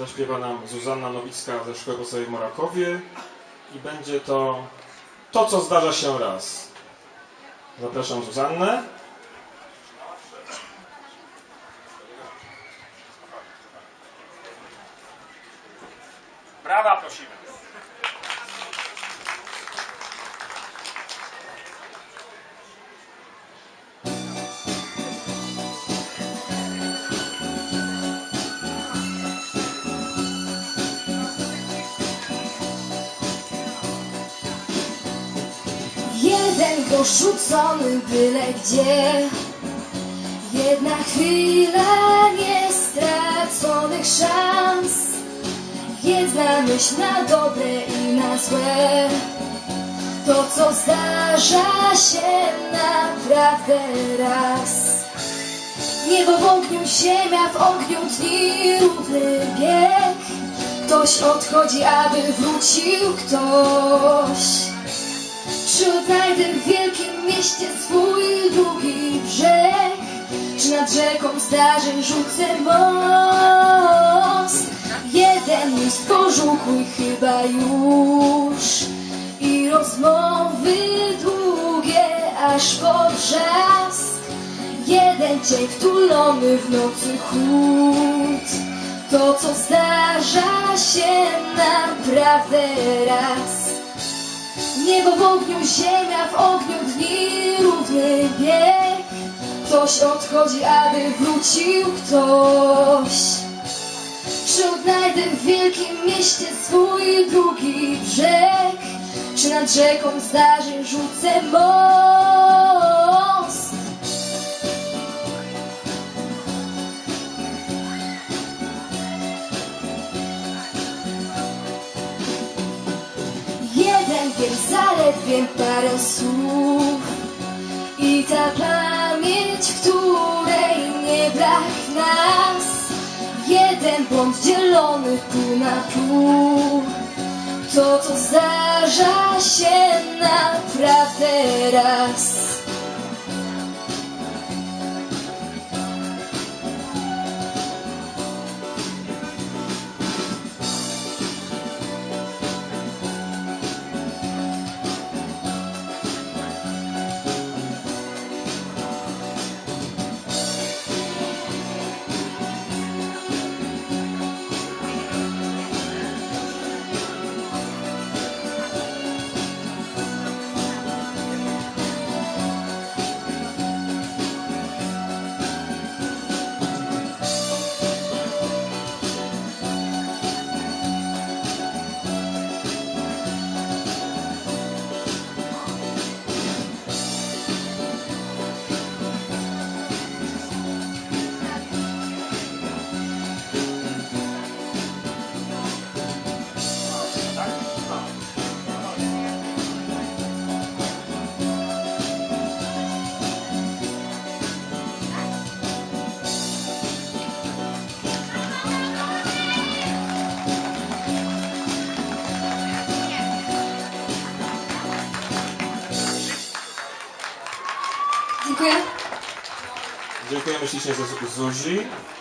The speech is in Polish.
zaśpiewa nam Zuzanna Nowicka ze Szkoły Podstawowej w Morakowie i będzie to to, co zdarza się raz. Zapraszam Zuzannę. Brawa prosimy. Jeden porzucony byle gdzie. Jedna chwila niestraconych szans. Jedna myśl na dobre i na złe. To co zdarza się naprawdę raz. Niebo w ogniu, ziemia w ogniu, dni równy bieg. Ktoś odchodzi, aby wrócił ktoś czy odnajdę w wielkim mieście swój drugi brzeg? Czy nad rzeką zdarzeń rzucę most? Jeden list pożółkł i chyba już I rozmowy długie aż po wrzask Jeden cień wtulony w nocy chłód To co zdarza się naprawdę raz Niebo w ogniu, ziemia w ogniu, dni równy bieg. Ktoś odchodzi, aby wrócił ktoś. Czy odnajdę w wielkim mieście swój drugi brzeg? Czy nad rzeką zdarzeń rzucę most? Zaledwie parę słów. I ta pamięć, której nie brak nas Jeden błąd dzielony pół na pół. To co zdarza się naprawdę raz Dziękuję. Dziękujemy ślicznie Zuzi.